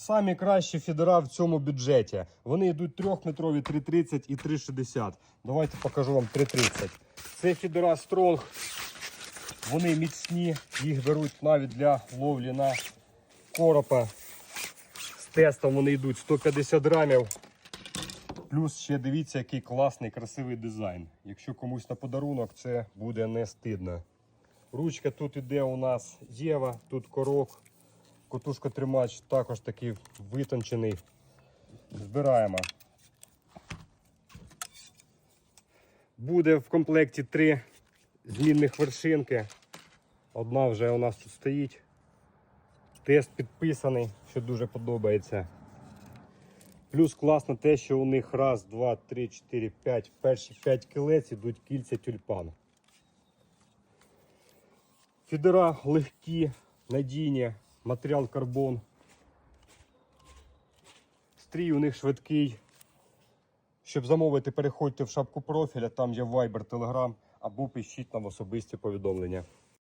Самі кращі фідера в цьому бюджеті. Вони йдуть 3-метрові 3,30 і 3,60. Давайте покажу вам 3,30. Це фідера Strong. Вони міцні, їх беруть навіть для ловлі на коропа. З тестом вони йдуть 150 грамів. Плюс ще дивіться, який класний, красивий дизайн. Якщо комусь на подарунок, це буде не стидно. Ручка тут іде у нас Єва, тут корок. Котушка тримач також такий витончений. Збираємо. Буде в комплекті три змінних вершинки. Одна вже у нас тут стоїть. Тест підписаний, що дуже подобається. Плюс класно те, що у них раз, два, три, чотири, п'ять. Перші п'ять кілець ідуть кільця тюльпан. Фідера легкі, надійні, матеріал карбон. Стрій у них швидкий. Щоб замовити, переходьте в шапку профіля, там є Viber, Telegram або пишіть нам особисті повідомлення.